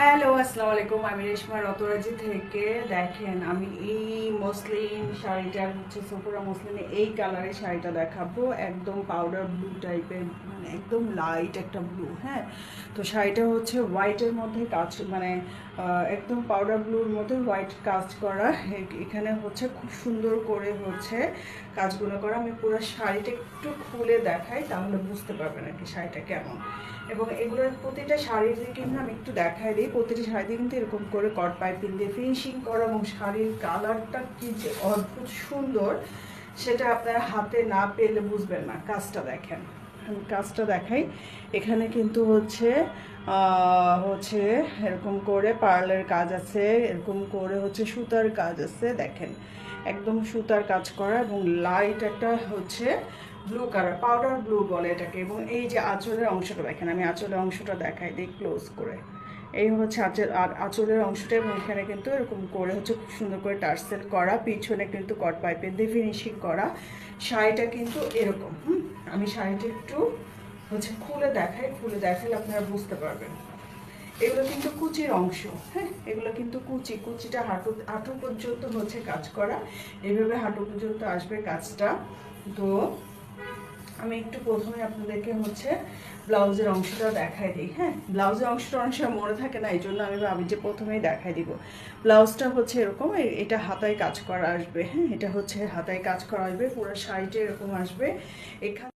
Hello, আসসালামু আলাইকুম। আমি রেশমা রতরাজি থেকে। দেখেন, আমি এই মসলিন শাড়িটা হচ্ছে সফুরা মসলিনে এই কালারের শাড়িটা দেখাবো। একদম পাউডার ব্লু টাইপের মানে একদম লাইট একটা ব্লু হ্যাঁ? তো শাড়িটা হচ্ছে হোয়াইটের মধ্যে কাজ মানে একদম পাউডার ব্লুর মধ্যে হোয়াইট কাজ করা। এখানে হচ্ছে খুব সুন্দর করে হচ্ছে কাজগুলো করা। আমি পুরো শাড়িটা একটু খুলে দেখাই, তাহলে বুঝতে পারবেন আর কি শাড়িটা কেমন। এবং এগুলোর প্রতিটা শাড়ির দিকে আমি একটু দেখাই দিই। প্রতিটি শাড়িতে কিন্তু এরকম করে কট পাইপিং দিয়ে ফিনিশিং করা এবং শাড়ির কালারটা কি যে অদ্ভুত সুন্দর, সেটা আপনার হাতে না পেলে বুঝবেন না। কাজটা দেখেন। আমি কাজটা দেখাই। এখানে কিন্তু হচ্ছে হচ্ছে এরকম করে পার্লের কাজ আছে, এরকম করে হচ্ছে সুতার কাজ আছে, দেখেন। একদম সুতার কাজ করা এবং লাইট একটা হচ্ছে ব্লু কালার পাউডার ব্লু বলে এটাকে। এবং এই যে আঁচলের অংশটা দেখেন, আমি আঁচলের অংশটা দেখাই দিই ক্লোজ করে। এই হচ্ছে আঁচল আর আঁচলের অংশটা এবং এখানে কিন্তু এরকম করে হচ্ছে খুব সুন্দর করে টার্সেল করা, পিছনে কিন্তু কট পাইপের দিয়ে ফিনিশিং করা। শাড়িটা কিন্তু এরকম, হুম? আমি শাড়িটা একটু হচ্ছে খুলে দেখাই, খুলে দেখালে আপনারা বুঝতে পারবেন। এগুলো কিন্তু কুচির অংশ হ্যাঁ? এগুলো কিন্তু কুচি, কুচিটা হাঁটু হাঁটু পর্যন্ত হচ্ছে কাজ করা। এইভাবে হাঁটু পর্যন্ত আসবে কাজটা। তো আমি একটু প্রথমে আপনাদেরকে হচ্ছে ব্লাউজের অংশটা দেখাই দিই হ্যাঁ? ব্লাউজের অংশটা অনেক সময় মনে থাকে না, এই জন্য আমি ভাবি যে প্রথমেই দেখাই দিব। ব্লাউজটা হচ্ছে এরকম এটা হাতায় কাজ করা আসবে হ্যাঁ? এটা হচ্ছে হাতায় কাজ করা আসবে, পুরো শাড়িটা এরকম আসবে। এখানে